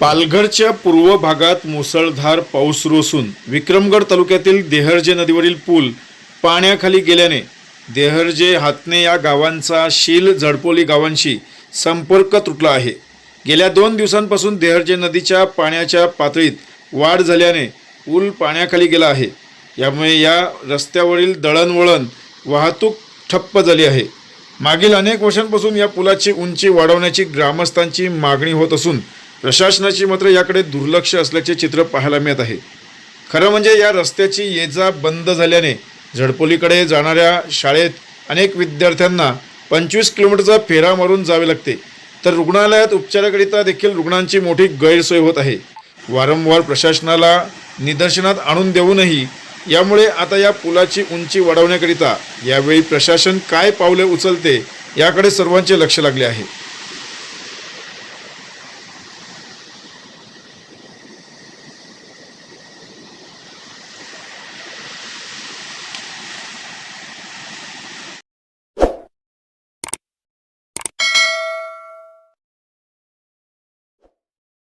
पालघरच्या पूर्व भागात मुसळधार पाऊस रोसून विक्रमगड तालुक्यातील देहर्जे नदीवरील पूल पाण्याखाली गेल्याने देहर्जे हातने या गावांचा शील झडपोली गावांशी संपर्क तुटला आहे. गेल्या दोन दिवसांपासून देहर्जे नदीच्या पाण्याच्या पातळीत वाढ झाल्याने पूल पाण्याखाली गेला आहे. यामुळे या रस्त्यावरील दळणवळण वाहतूक ठप्प झाली आहे. मागील अनेक वर्षांपासून या पुलाची उंची वाढवण्याची ग्रामस्थांची मागणी होत असून प्रशासनाची मात्र याकडे दुर्लक्ष असल्याचे चित्र पाहायला मिळत आहे. खरं म्हणजे या रस्त्याची ये जा बंद झाल्याने झडपोलीकडे जाणाऱ्या शाळेत अनेक विद्यार्थ्यांना पंचवीस किलोमीटरचा फेरा मारून जावे लागते. तर रुग्णालयात उपचाराकरिता देखील रुग्णांची मोठी गैरसोय होत आहे. वारंवार प्रशासनाला निदर्शनात आणून देऊनही यामुळे आता या पुलाची उंची वाढवण्याकरिता यावेळी प्रशासन काय पावले उचलते याकडे सर्वांचे लक्ष लागले आहे.